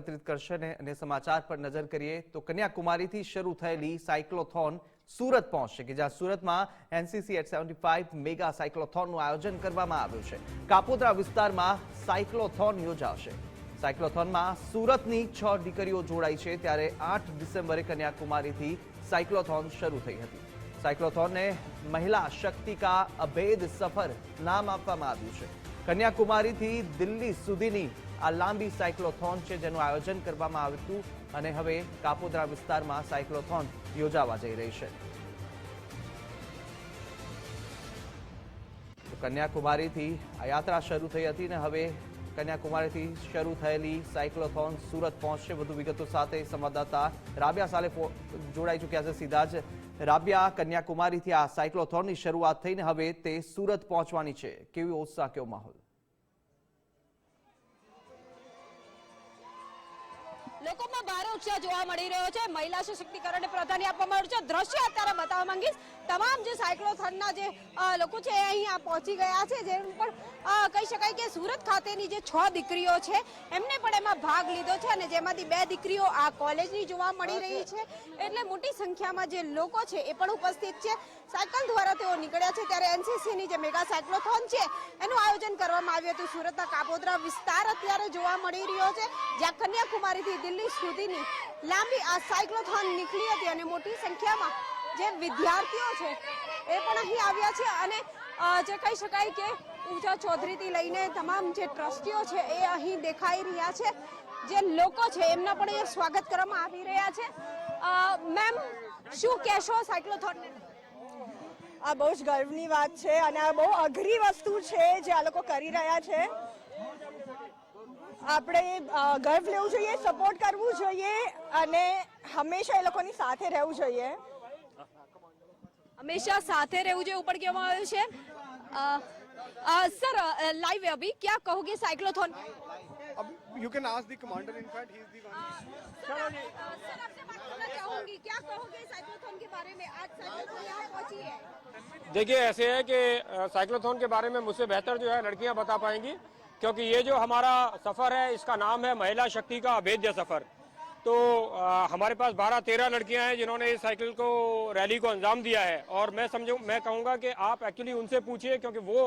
એકત્રિત કરશે અને સમાચાર પર નજર કરીએ તો કન્યાકુમારીથી શરૂ થયેલી સાયક્લોથોન સુરત પહોંચશે કે જ્યાં સુરતમાં NCC at seventy five mega સાયક્લોથોનનું આયોજન કરવામાં આવ્યું છે. કાપોદ્રા વિસ્તારમાં સાયક્લોથોન યોજાશે. સાયક્લોથોનમાં સુરતની છ દીકરીઓ જોડાઈ છે ત્યારે આઠ ડિસેમ્બરે કન્યાકુમારીથી સાયક્લોથોન શરૂ થઈ હતી. સાયક્લોથોનને મહિલા શક્તિ કા અભેદ સફર નામ આપવામાં આવ્યું છે. કન્યાકુમારીથી દિલ્હી સુધીની આ લાંબી સાયક્લોથોન છે જેનું આયોજન કરવામાં આવ્યું હતું અને હવે કાપોદ્રા વિસ્તારમાં સાયક્લોથોન યોજાવા જઈ રહી છે. કન્યાકુમારીથી આ યાત્રા શરૂ થઈ હતી ને હવે કન્યાકુમારીથી શરૂ થયેલી સાયક્લોથોન સુરત પહોંચશે. વધુ વિગતો સાથે સંવાદદાતા રાબિયા સાલે જોડાઈ ચૂક્યા છે. સીધા જ રાબિયા કન્યાકુમારીથી આ સાયક્લોથોનની શરૂઆત થઈને હવે તે સુરત પહોંચવાની છે. કેવી ઉત્સાહ, કેવો માહોલ? લોકોમાં ભારે ઉત્સાહ જોવા મળી રહ્યો છે. મહિલા સશક્તિકરણને પ્રાધાન્ય આપવામાં આવ્યું છે. દ્રશ્ય અત્યારે બતાવવા માંગીશ. તમામ જે સાયક્લોથોનના જે લોકો છે એ અહીંયા પહોંચી ગયા છે. જે પણ કહી શકાય કે સુરત ખાતેની જે છ દીકરીઓ છે એમને પણ એમાં ભાગ લીધો છે અને જેમાંથી બે દીકરીઓ આ કોલેજની જોવા મળી રહી છે. એટલે મોટી સંખ્યામાં જે લોકો છે એ પણ ઉપસ્થિત છે. સાયકલ દ્વારા તેઓ નીકળ્યા છે. ત્યારે એનસીસીની જે મેગા સાયક્લોથોન છે એનું આયોજન કરવામાં આવ્યું હતું. સુરતના કાપોદ્રા વિસ્તાર અત્યારે જોવા મળી રહ્યો છે. જ્યાં કન્યાકુમારીથી દિલ્હી સુધીની લાંબી આ સાયક્લોથોન નીકળી હતી અને મોટી સંખ્યામાં જે વિદ્યાર્થીઓ છે એ પણ અહીં આવ્યા છે અને જે કહી શકાય કે પૂજા ચૌધરીથી લઈને તમામ જે ટ્રસ્ટીઓ છે એ અહીં દેખાઈ રહ્યા છે. જે લોકો છે એમના પણ એ સ્વાગત કરવામાં આવી રહ્યા છે. મેમ, શું કહેશો સાયક્લોથોનને આ બહુ જ ગર્વની વાત છે અને આ બહુ અઘરી વસ્તુ છે જે આ લોકો કરી રહ્યા છે. આપણે ગર્વ લેવું જોઈએ સપોર્ટ કરવું જોઈએ અને હંમેશા એ લોકોની સાથે રહેવું જોઈએ હંમેશા સાથે રહેવું જોઈએ ઉપર કહેવામાં આવ્યું છે સર લાઈવ અભી ક્યાં કહોગે cyclothon you can ask the commander in fact he is the one sir आपसे बात करना चाहूंगी क्या कहोगे साइक्लोथॉन के बारे में आज साइक्लोथॉन यहां पहुंची है देखिए ऐसे है कि साइक्लोथॉन के बारे में मुझसे बेहतर जो है लड़कियां बता पाएंगी क्योंकि ये जो हमारा सफ़र है इसका नाम है महिला शक्ति का अभेद्य सफ़र तो अ, हमारे पास 12-13 लड़कियां हैं जिन्होंने इस साइकिल को रैली को अंजाम दिया है और मैं समझूं मैं कहूंगा कि आप एक्चुअली उनसे पूछिए क्योंकि वो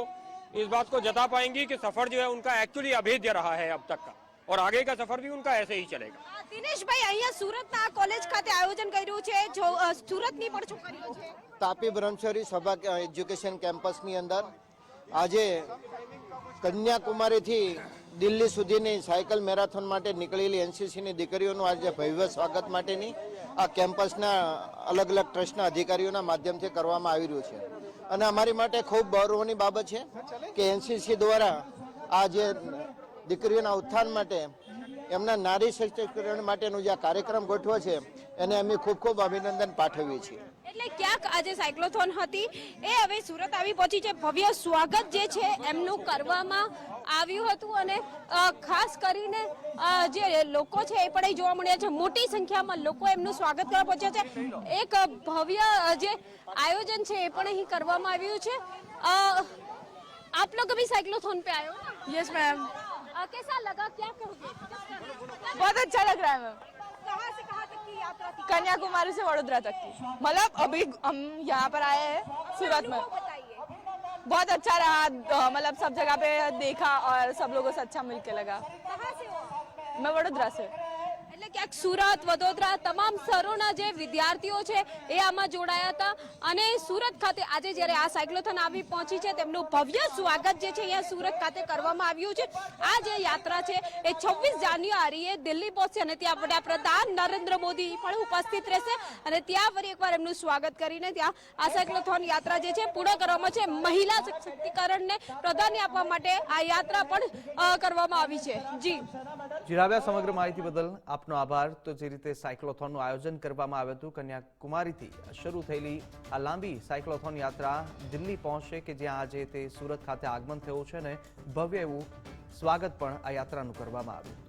इस बात को जता पाएंगी कि सफ़र जो है उनका एक्चुअली अभेद्य रहा है अब तक का और आगे का सफ़र भी उनका ऐसे ही चलेगा અ, દિનેશભાઈ અહીંયા સુરતના આ કોલેજ ખાતે આયોજન કર્યું છે જો અ, સુરતની પણ છોકરીઓ છે તાપી બ્રહ્મચરી સભા કે- એજ્યુકેશન કેમ્પસની અંદર આજે કન્યાકુમારીથી દિલ્હી સુધીની સાયકલ મેરાથોન માટે નીકળેલી એનસીસીની દીકરીઓનું આજે ભવ્ય સ્વાગત માટેની આ કેમ્પસના અલગ અલગ ટ્રસ્ટના અધિકારીઓના માધ્યમથી કરવામાં આવી રહ્યું છે. અને અમારી માટે ખૂબ ગૌરવની બાબત છે કે એનસીસી દ્વારા આ જે દીકરીઓના ઉત્થાન માટે એમના નારી સશક્તિકરણ માટેનો જે કાર્યક્રમ ગોઠવો છે એને અમે ખૂબ ખૂબ અભિનંદન પાઠવીએ છીએ. એટલે ક્યાંક આજે સાયક્લોથોન હતી એ હવે સુરત આવી પહોંચી છે. ભવ્ય સ્વાગત જે છે એમનું કરવામાં આવ્યું હતું અને ખાસ કરીને જે લોકો છે એ પણ જોવા મળ્યા છે. મોટી સંખ્યામાં લોકો એમનું સ્વાગત કરવા પહોંચ્યા છે. એક ભવ્ય જે આયોજન છે એ પણ અહીં કરવામાં આવ્યું છે. આપ લોકો બી સાયક્લોથોન પે આવ્યો યસ મેમ कैसा लगा? क्या कहोगे? बहुत अच्छा लग रहा है मैम। कहाँ से कहाँ तक की यात्रा थी? कन्याकुमारी से वडोदरा तक की। मतलब अभी हम यहाँ पर आए हैं सूरत में। बहुत अच्छा रहा मतलब सब जगह पे देखा और सब लोगों से अच्छा मिलके लगा। कहाँ से हो? मैं वडोदरा से। એટલે ક્યાંક સુરત, વડોદરા તમામ શહેરોના જે વિદ્યાર્થીઓ છે એ આમાં જોડાયા હતા. અને સુરત ખાતે આજે જ્યારે આ સાયક્લોથોન આવી પહોંચી છે, તેમનું ભવ્ય સ્વાગત જે છે અહીંયા સુરત ખાતે કરવામાં આવ્યું છે. આ જે યાત્રા છે એ છવ્વીસ જાન્યુઆરીએ દિલ્હી પહોંચશે અને ત્યાં વડાપ્રધાન નરેન્દ્ર મોદી પણ ઉપસ્થિત રહેશે. અને ત્યાં ફરી એકવાર એમનું સ્વાગત કરીને ત્યાં આ સાયક્લોથોન યાત્રા જે છે પૂર્ણ કરવામાં છે. મહિલા સશક્તિકરણને પ્રાધાન્ય આપવા માટે આ યાત્રા પણ કરવામાં આવી છે. જી. જીરાવ્યા સમગ્ર માહિતી બદલ આપનો આભાર. તો જે રીતે સાયક્લોથોનનું આયોજન કરવામાં આવ્યું હતું, કન્યાકુમારીથી શરૂ થયેલી આ લાંબી સાયક્લોથોન યાત્રા દિલ્હી પહોંચશે કે જ્યાં આજે તે સુરત ખાતે આગમન થયું છે અને ભવ્ય એવું સ્વાગત પણ આ યાત્રાનું કરવામાં આવ્યું.